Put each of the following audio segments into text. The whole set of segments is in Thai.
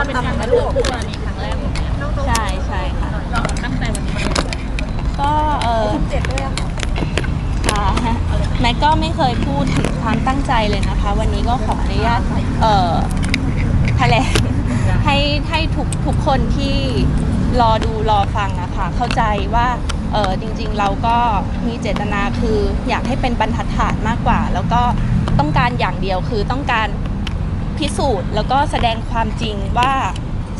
อนเป็นการมาเจอคู่กรณีครั้งแรกของเนี่ยใช่ใช่ค่ะตั้งใจวันนี้ก็เออเจ็บด้วยอะค่ะค่ะแม็กก็ไม่เคยพูดถึงความตั้งใจเลยนะคะ วันนี้ก็ขออนุญาตเอ่อแถลงให้ให้ทุกทุกคนที่รอดูรอฟังนะคะเข้าใจว่าเออจริง ๆ เราก็มีเจตนาคืออยากให้เป็นบรรทัดฐานมากกว่า แล้วก็ต้องการอย่างเดียวคือต้องการ พิสูจน์แล้วก็แสดงความจริงว่า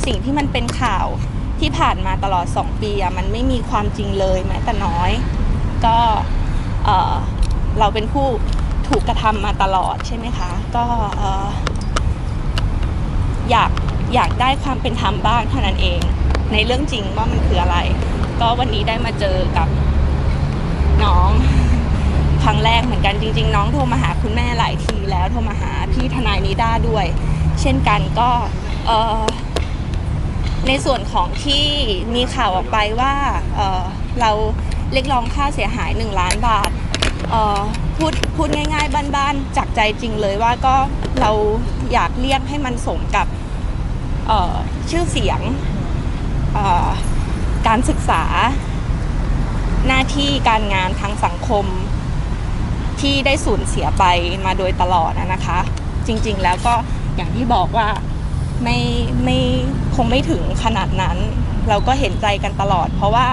สิ่งที่มันเป็นข่าวที่ผ่านมาตลอด 2 ปีอะมันไม่มีความจริงเลยแม้แต่น้อย ก็เออเราเป็นผู้ถูกกระทำมาตลอดใช่ไหมคะ ก็เอออยากอยากได้ความเป็นธรรมบ้างเท่านั้นเอง ในเรื่องจริงว่ามันคืออะไร ก็วันนี้ได้มาเจอกับน้องครั้งแรกเหมือนกันจริง ๆ น้องโทรมาหาคุณแม่หลายทีแล้วโทรมาหา พี่ทนายนิด้าด้วย เช่นกันก็ในส่วนของที่มีข่าวออกไปว่าเเราเรียกร้องค่าเสียหาย 1 ล้านบาทพูดพูดง่าย ๆ บ้านๆจากใจจริงเลยว่าก็เราอยากเรียกให้มันสมกับชื่อเสียงการศึกษาหน้าที่การงานทางสังคมที่ได้สูญเสียไปมาโดยตลอดนะคะ จริง ๆ แล้วก็อย่างที่บอกว่าไม่ไม่คงไม่ถึงขนาดนั้น เราก็เห็นใจกันตลอด เพราะว่า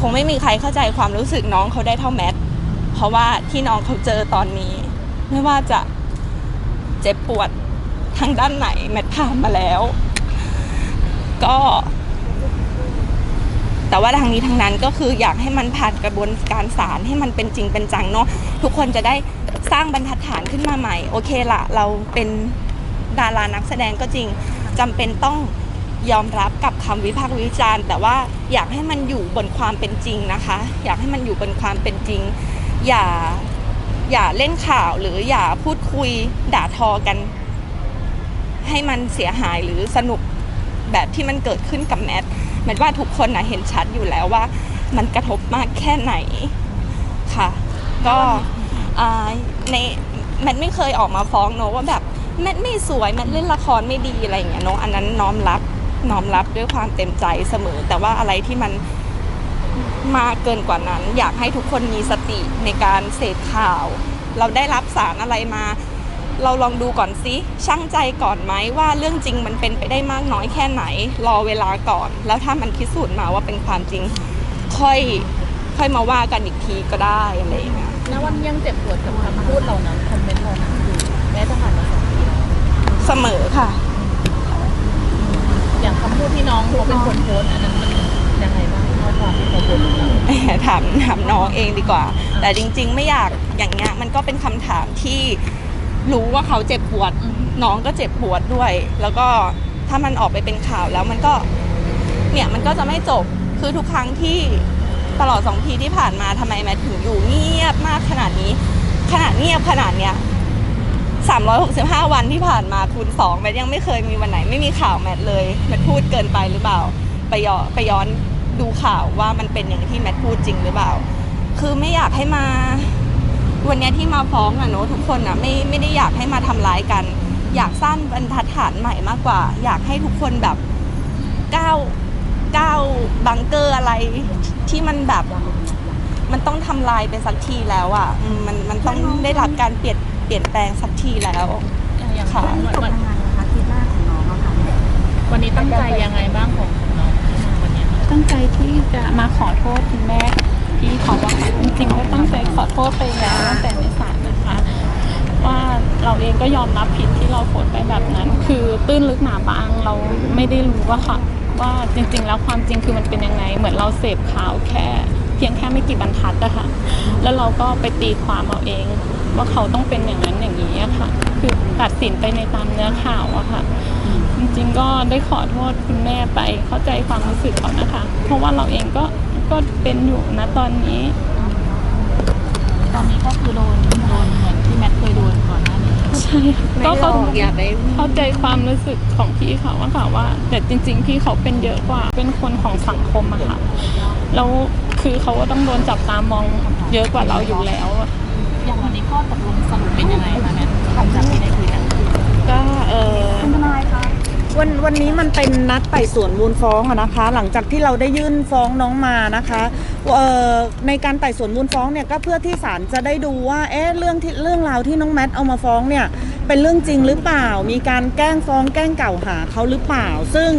คงไม่มีใครเข้าใจความรู้สึกน้องเขาได้เท่าแมทเพราะว่าที่น้องเขาเจอตอนนี้ ไม่ว่าจะเจ็บปวดทางด้านไหนแมทผ่านมาแล้ว ก็ แต่ว่าทางนี้ทางนั้นก็คืออยากให้มันผ่านกระบวนการศาลให้มันเป็นจริงเป็นจังเนาะทุกคนจะได้สร้างบรรทัดฐานขึ้นมาใหม่ โอเคละเราเป็นดารานักแสดงก็จริงจำเป็นต้องยอมรับกับคำวิพากษ์วิจารณ์ แต่ว่าอยากให้มันอยู่บนความเป็นจริงนะคะ อยากให้มันอยู่บนความเป็นจริง อย่าอย่าเล่นข่าวหรืออย่าพูดคุยด่าทอกัน ให้มันเสียหายหรือสนุกแบบที่มันเกิดขึ้นกับแมท แมทว่าทุกคนนะเห็นชัดอยู่แล้วว่า มันกระทบมากแค่ไหนค่ะ ก็ในแมทไม่เคยออกมาฟ้องเนอะว่าแบบแมทไม่สวยแมทเล่นละครไม่ดีอะไรอย่างเงี้ยเนอะอันนั้นน้อมรับน้อมรับด้วยความเต็มใจเสมอ แต่ว่าอะไรที่มันมากเกินกว่านั้น อยากให้ทุกคนมีสติในการเสพข่าว เราได้รับสารอะไรมา เราลองดูก่อนซิช่างใจก่อนไหมว่าเรื่องจริงมันเป็นไปได้มากน้อยแค่ไหน รอเวลาก่อน แล้วถ้ามันพิสูจน์มาว่าเป็นความจริง ค่อยค่อยมาว่ากันอีกทีก็ได้อะไรอย่างเงี้ยณวันนี้ยังเจ็บปวดกับคำพูดเหล่านั้นคอมเมนต์เหล่านั้นอยู่แม้จะผ่านมาสองปีแล้วเสมอค่ะ อย่างคำพูดที่น้องเขาเป็นคนโพสต์อันนั้นมันยังไงบ้างข้อความที่เขาโพสต์ของเรา ถามถามน้องเองดีกว่า แต่จริง ๆ ไม่อยากอย่างเงี้ยมันก็เป็นคำถามที่ รู้ว่าเขาเจ็บปวด น้องก็เจ็บปวดด้วย แล้วก็ถ้ามันออกไปเป็นข่าวแล้วมันก็ เนี่ยมันก็จะไม่จบ คือทุกครั้งที่ตลอดสองปีที่ผ่านมาทำไมแมทถึงอยู่เงียบมากขนาดนี้ ขนาดเงียบขนาดเนี้ย365วันที่ผ่านมาคูณสองแมทยังไม่เคยมีวันไหนไม่มีข่าวแมทเลยแมทพูดเกินไปหรือเปล่า ไปย้อนไปย้อนดูข่าวว่ามันเป็นอย่างที่แมทพูดจริงหรือเปล่า คือไม่อยากให้มา วันเนี้ยที่มาฟ้องอะเนอะทุกคนอะไม่ไม่ได้อยากให้มาทำร้ายกัน อยากสร้างบรรทัดฐานใหม่มากกว่า อยากให้ทุกคนแบบก้าวก้าวบังเกอร์อะไรที่มันแบบ มันต้องทำลายไปสักทีแล้วอะอืมมันมันต้องได้รับการเปลี่ยนเปลี่ยนแปลงสักทีแล้วอย่างอย่างค่ะวันจบวันยังไงนะคะคลิปแรกของน้องอะค่ะวันนี้ตั้งใจยังไงบ้างของน้องที่มาวันเนี้ยตั้งใจที่จะมาขอโทษคุณแม่ พี่เขาอะค่ะจริงๆก็ตั้งใจขอโทษไปแล้วตั้งแต่ในศาลนะคะ ว่าเราเองก็ยอมรับผิดที่เราโพสต์ไปแบบนั้น คือตื้นลึกหนาบางเราไม่ได้รู้ว่าค่ะว่าจริง ๆ แล้วความจริงคือมันเป็นยังไง เหมือนเราเสพข่าวแค่ เพียงแค่ไม่กี่บรรทัดอะค่ะแล้วเราก็ไปตีความเอาเอง ว่าเขาต้องเป็นอย่างนั้นอย่างนี้อะค่ะ คือตัดสินไปในตามเนื้อข่าวอะค่ะจริงๆก็ได้ขอโทษคุณแม่ไปเข้าใจความรู้สึกเขานะคะ เพราะว่าเราเองก็ ก็เป็นอยู่นะตอนนี้ ตอนนี้ก็คือโดนโดนเหมือนที่แมทเคยโดนก่อนหน้านี้ใช่ค่ะก็เขาอย่าไปเข้าใจความรู้สึกของพี่เขาว่าค่ะว่า แต่จริง ๆ พี่เขาเป็นเยอะกว่าเป็นคนของสังคมอะค่ะแล้วคือเขาก็ต้องโดนจับตามองเยอะกว่าเราอยู่แล้วอะอย่างวันนี้ข้อตกลงสรุปเป็นยังไงคะแมทหลังจากที่ได้คุยกันก็เออคุณทนายคะ วันวันนี้มันเป็นนัดไต่สวนมูลฟ้องอะนะคะ หลังจากที่เราได้ยื่นฟ้องน้องมานะคะเอ่อในการไต่สวนมูลฟ้องเนี่ยก็เพื่อที่ศาลจะได้ดูว่าเอ๊ะเรื่องที่เรื่องราวที่น้องแมทเอามาฟ้องเนี่ย เป็นเรื่องจริงหรือเปล่า มีการแกล้งฟ้องแกล้งกล่าวหาเขาหรือเปล่า ซึ่ง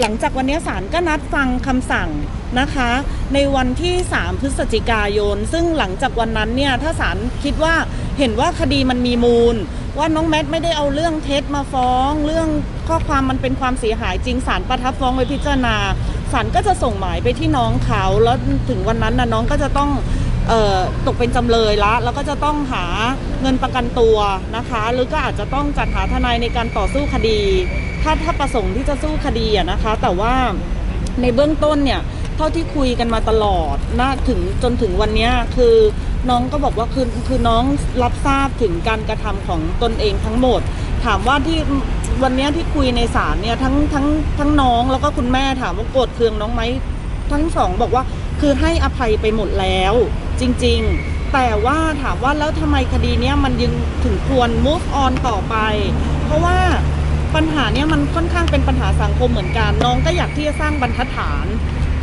หลังจากวันนี้ศาลก็นัดฟังคำสั่งนะคะ ในวันที่ 3 พฤศจิกายน ซึ่งหลังจากวันนั้นเนี่ยถ้าศาลคิดว่าเห็นว่าคดีมันมีมูล ว่าน้องแมทไม่ได้เอาเรื่องเท็จมาฟ้อง เรื่องข้อความมันเป็นความเสียหายจริงศาลประทับฟ้องไว้พิจารณาศาลก็จะส่งหมายไปที่น้องเขาแล้วถึงวันนั้นนะน้องก็จะต้อง ตกเป็นจำเลยละแล้วก็จะต้องหาเงินประกันตัวนะคะ หรือก็อาจจะต้องจัดหาทนายในการต่อสู้คดี ถ้าถ้าประสงค์ที่จะสู้คดีอะนะคะ แต่ว่าในเบื้องต้นเนี่ยเท่าที่คุยกันมาตลอดนะถึงจนถึงวันนี้คือน้องก็บอกว่าคือคือน้องรับทราบถึงการกระทำของตนเองทั้งหมด ถามว่าที่วันนี้ที่คุยในศาลเนี่ยทั้งทั้งทั้งน้องแล้วก็คุณแม่ถามว่าโกรธเคืองน้องไหมทั้งสองบอกว่าคือให้อภัยไปหมดแล้ว จริง ๆ แต่ว่าถามว่าแล้วทำไมคดีเนี้ยมันยังถึงควร move on ต่อไป เพราะว่าปัญหาเนี้ยมันค่อนข้างเป็นปัญหาสังคมเหมือนกัน น้องก็อยากที่จะสร้างบรรทัดฐาน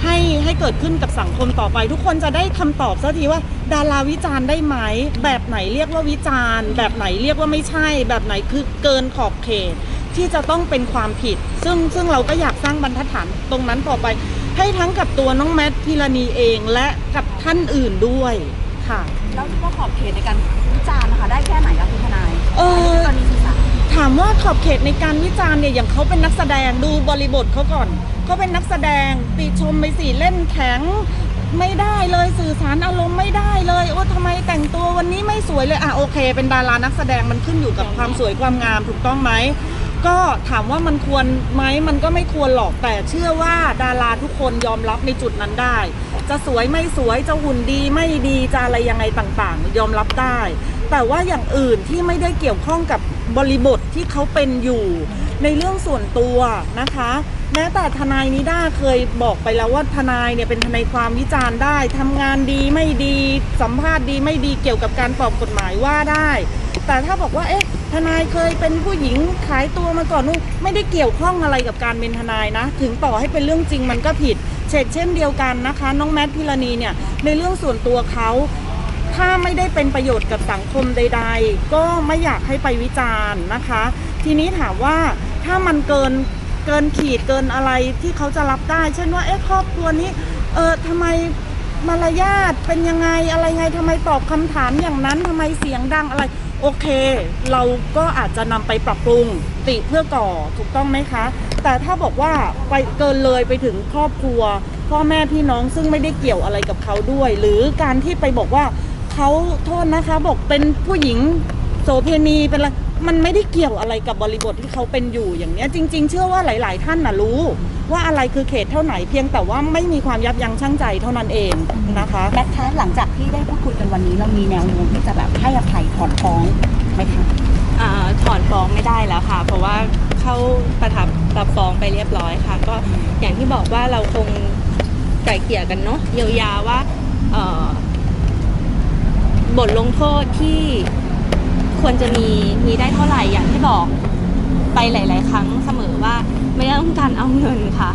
ให้ให้เกิดขึ้นกับสังคมต่อไป ทุกคนจะได้คำตอบสักทีว่าดาราวิจารณ์ได้ไหม แบบไหนเรียกว่าวิจารณ์ แบบไหนเรียกว่าไม่ใช่ แบบไหนคือเกินขอบเขต ที่จะต้องเป็นความผิด ซึ่งซึ่งเราก็อยากสร้างบรรทัดฐานตรงนั้นต่อไป ให้ทั้งกับตัวน้องแมทพิรณีเองและกับท่านอื่นด้วยค่ะ แล้วคิดว่าขอบเขตในการวิจารณ์นะคะ ได้แค่ไหนคะคุณทนายเออกรณีศึกษาถามว่าขอบเขตในการวิจารณ์เนี่ยอย่างเขาเป็นนักแสดงดูบริบทเขาก่อนเขาเป็นนักแสดงติชมไปสิเล่นแข็งไม่ได้เลยสื่อสารอารมณ์ไม่ได้เลยโอ้ทำไมแต่งตัววันนี้ไม่สวยเลยอะโอเค เป็นดารานักแสดงมันขึ้นอยู่กับความสวยความงามถูกต้องไหม ก็ถามว่ามันควรไหมมันก็ไม่ควรหรอกแต่เชื่อว่าดาราทุกคนยอมรับในจุดนั้นได้ จะสวยไม่สวยจะหุ่นดีไม่ดีจะอะไรยังไงต่างๆ ยอมรับได้ แต่ว่าอย่างอื่นที่ไม่ได้เกี่ยวข้องกับบริบทที่เขาเป็นอยู่ ในเรื่องส่วนตัวนะคะ แม้แต่ทนายนิด้าเคยบอกไปแล้วว่าทนายเนี่ยเป็นทนายความวิจารณ์ได้ทำงานดีไม่ดีสัมภาษณ์ดีไม่ดีเกี่ยวกับการตอบกฎหมายว่าได้ แต่ถ้าบอกว่าเอ๊ะทนายเคยเป็นผู้หญิงขายตัวมาก่อนนู่นไม่ได้เกี่ยวข้องอะไรกับการเป็นทนายนะ ถึงต่อให้เป็นเรื่องจริงมันก็ผิดเช่นเช่นเดียวกันนะคะ น้องแมทพิรณีเนี่ยในเรื่องส่วนตัวเขาถ้าไม่ได้เป็นประโยชน์กับสังคมใด ๆ ก็ไม่อยากให้ไปวิจารณ์นะคะ ทีนี้ถามว่าถ้ามันเกิน เกินขีดเกินอะไรที่เขาจะรับได้ เช่นว่าเอ๊ะครอบครัวนี้ เออทำไมมารยาทเป็นยังไงอะไรไงทำไมตอบคำถามอย่างนั้นทำไมเสียงดังอะไร โอเค เราก็อาจจะนำไปปรับปรุงติเพื่อก่อถูกต้องไหมคะ แต่ถ้าบอกว่าไปเกินเลยไปถึงครอบครัว พ่อแม่พี่น้องซึ่งไม่ได้เกี่ยวอะไรกับเขาด้วย หรือการที่ไปบอกว่าเขาโทษนะคะ บอกเป็นผู้หญิงโสเพณีเป็นอะไร มันไม่ได้เกี่ยวอะไรกับบริบทที่เขาเป็นอยู่อย่างเนี้ยจริง ๆ เชื่อว่าหลาย ๆ ท่านน่ะรู้ ว่าอะไรคือเขตเท่าไหนเพียงแต่ว่าไม่มีความยับยั้งชั่งใจเท่านั้นเองนะคะแบ็คคะหลังจากที่ได้พูดคุยกันวันนี้เรามีแนวโน้มที่จะแบบให้อภัยถอนฟ้องไหมคะอ่าถอนฟ้องไม่ได้แล้วค่ะ เพราะว่าเข้าประทับรับฟ้องไปเรียบร้อยค่ะ ก็อย่างที่บอกว่าเราคงไก่เกลี่ยกันเนาะเยียวยาว่าเอ่อบทลงโทษที่ ควรจะมีมีได้เท่าไหร่อย่างที่บอกไปหลาย ๆ ครั้งเสมอว่าไม่ได้ต้องการเอาเงินค่ะ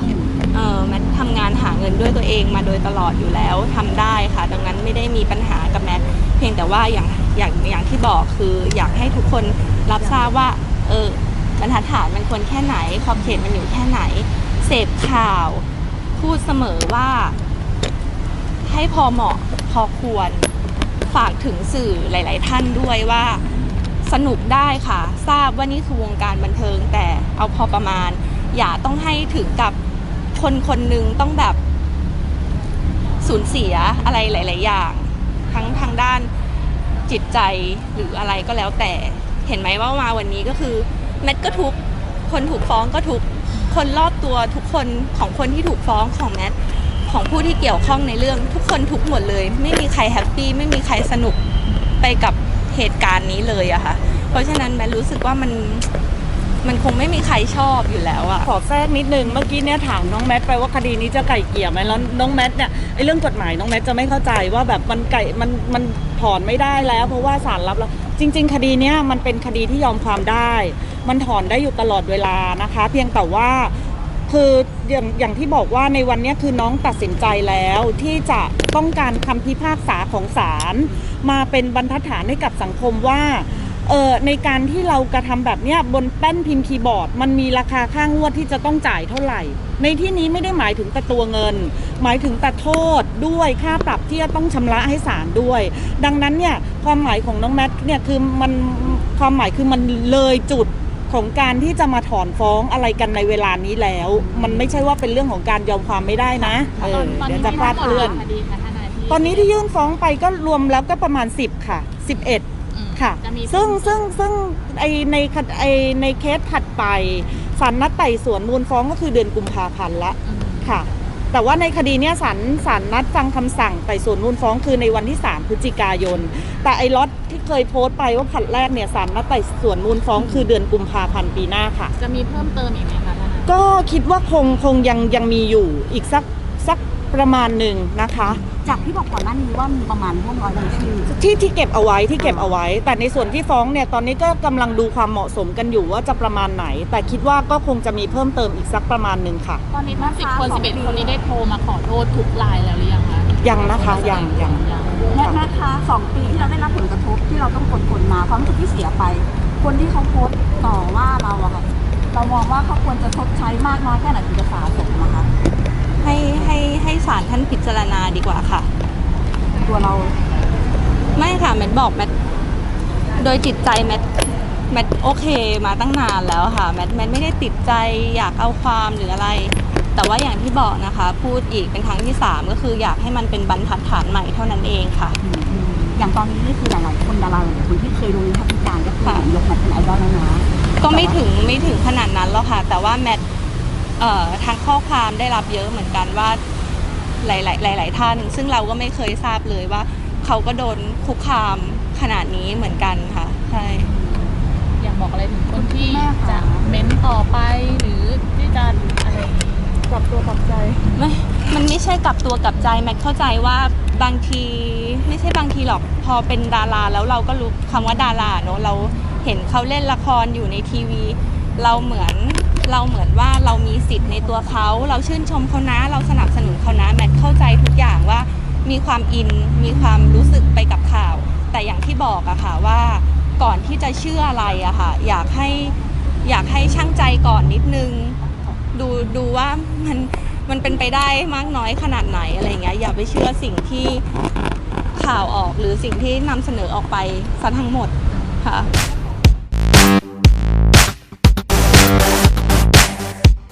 เออแมททำงานหาเงินด้วยตัวเองมาโดยตลอดอยู่แล้วทำได้ค่ะ ดังนั้นไม่ได้มีปัญหากับแมทเพียงแต่ว่าอย่างอย่างอย่างที่บอกคืออยากให้ทุกคนรับทราบว่าเออบรรทัดฐานมันควรแค่ไหนขอบเขตมันอยู่แค่ไหน เสพข่าว พูดเสมอว่า ให้พอเหมาะพอควรฝากถึงสื่อหลาย ๆ ท่านด้วยว่า สนุกได้ค่ะ ทราบว่านี่คือวงการบันเทิง แต่เอาพอประมาณ อย่าต้องให้ถึงกับคนคนหนึ่งต้องแบบสูญเสียอะไรหลาย ๆ อย่าง ทั้งทางด้านจิตใจหรืออะไรก็แล้วแต่เห็นไหมว่ามาวันนี้ก็คือแมทก็ทุกคนถูกฟ้องก็ทุกคนรอบตัวทุกคนของคนที่ถูกฟ้องของแมทของผู้ที่เกี่ยวข้องในเรื่องทุกคนทุกหมดเลย ไม่มีใครแฮปปี้ไม่มีใครสนุกไปกับ เหตุการณ์นี้เลยอะค่ะ เพราะฉะนั้นแมทรู้สึกว่ามันมันคงไม่มีใครชอบอยู่แล้วอะขอแทรกนิดนึงเมื่อกี้เนี่ยถามน้องแมทไปว่าคดีนี้จะไก่เกี่ยไหมแล้วน้องแมทเนี่ยไอ้เรื่องกฎหมายน้องแมทจะไม่เข้าใจว่าแบบมันไก่มันมันถอนไม่ได้แล้ว เพราะว่าศาลรับแล้วจริง ๆ คดีเนี้ยมันเป็นคดีที่ยอมความได้ มันถอนได้อยู่ตลอดเวลานะคะ เพียงแต่ว่า คืออย่างอย่างที่บอกว่าในวันนี้คือน้องตัดสินใจแล้วที่จะต้องการคำพิพากษาของศาลมาเป็นบรรทัดฐานให้กับสังคมว่าเออในการที่เรากระทำแบบเนี้ยบนแป้นพิมพ์คีย์บอร์ด มันมีราคาค่างวดที่จะต้องจ่ายเท่าไหร่ ในที่นี้ไม่ได้หมายถึงแต่ตัวเงิน หมายถึงแต่โทษด้วยค่าปรับที่จะต้องชำระให้ศาลด้วย ดังนั้นเนี่ยความหมายของน้องแมทเนี่ยคือมันความหมายคือมันเลยจุด ของการที่จะมาถอนฟ้องอะไรกันในเวลานี้แล้ว มันไม่ใช่ว่าเป็นเรื่องของการยอมความไม่ได้นะเออเดี๋ยวจะคลาดเคลื่อนคดีค่ะทนายที่ตอนนี้ที่ยื่นฟ้องไปก็รวมแล้วก็ประมาณ 10 ค่ะ 11อืมค่ะจะมีซึ่งซึ่งซึ่งไอในคดไอในเคสถัดไปศาลนัดไต่สวนมูลฟ้องก็คือเดือนกุมภาพันธ์ละอืมค่ะ แต่ว่าในคดีเนี้ยศาลศาลนัดฟังคำสั่งไต่สวนมูลฟ้องคือในวันที่ 3 พฤศจิกายน แต่ไอ้ล็อตที่ เคยโพสต์ไปว่าผัดแรกเนี่ยศาลนัดไต่สวนมูลฟ้องคือเดือนกุมภาพันธ์ปีหน้าค่ะ จะมีเพิ่มเติมอีกไหมคะทนายก็คิดว่าคงคงยังยังมีอยู่อีกสักสักประมาณหนึ่งนะคะ จากที่บอกก่อนหน้านี้ว่ามีประมาณร่วมร้อยรายชื่อ ที่ที่เก็บเอาไว้ที่เก็บเอาไว้ แต่ในส่วนที่ฟ้องเนี่ยตอนนี้ก็กำลังดูความเหมาะสมกันอยู่ว่าจะประมาณไหน แต่คิดว่าก็คงจะมีเพิ่มเติมอีกสักประมาณหนึ่งค่ะ ตอนนี้ทั้งสิบคนสิบเอ็ดคนนี้ได้โทรมาขอโทษทุกรายแล้วหรือยังคะยังนะคะยังยังแม่นะคะสอ ความรู้สึกที่เสียไป คนที่เขาโพสต์ต่อว่าเราอะค่ะเรามองว่าเขาควรจะชดใช้มากน้อยแค่ไหนถึงจะสาสมนะคะให้ให้ให้ศาลท่านพิจารณาดีกว่าค่ะ ตัวเรา ไม่ค่ะแมทบอกแมทโดยจิตใจแมทแมทโอเคมาตั้งนานแล้วค่ะแมทแมทไม่ได้ติดใจอยากเอาความหรืออะไร แต่ว่าอย่างที่บอกนะคะ พูดอีกเป็นครั้งที่สามก็คืออยากให้มันเป็นบรรทัดฐานใหม่เท่านั้นเองค่ะ อย่างตอนนี้นี่คือหลายๆคนดาราหลายๆคนที่เคยโดนวิพากษ์วิจารณ์ก็คือค่ะยกมาเป็นไอดอลแล้วนะก็ไม่ถึงไม่ถึงขนาดนั้นหรอกค่ะ แต่ว่าแมทเอ่อทางข้อความได้รับเยอะเหมือนกันว่าหลายๆหลาย ๆ ท่าน ซึ่งเราก็ไม่เคยทราบเลยว่า เขาก็โดนคุกคามขนาดนี้เหมือนกันค่ะใช่อยากบอกอะไรถึงคนที่แม่คะจะเม้นต่อไปหรือที่จะอะไรอย่างนี้กลับตัวกลับใจไม่มันไม่ใช่กลับตัวกลับใจแมทเข้าใจว่า บางทีไม่ใช่บางทีหรอกพอเป็นดาราแล้วเราก็รู้คำว่าดาราเนอะเราเห็นเขาเล่นละครอยู่ในทีวี เราเหมือนเราเหมือนว่าเรามีสิทธิ์ในตัวเขาเราชื่นชมเขานะ เราสนับสนุนเขานะแมทเข้าใจทุกอย่างว่ามีความอินมีความรู้สึกไปกับข่าว แต่อย่างที่บอกอะค่ะว่าก่อนที่จะเชื่ออะไรอะค่ะอยากให้อยากให้ช่างใจก่อนนิดนึง ดูดูว่ามัน มันเป็นไปได้มากน้อยขนาดไหนอะไรเงี้ยอย่าไปเชื่อสิ่งที่ข่าวออกหรือสิ่งที่นำเสนอออกไปซะทั้งหมดค่ะ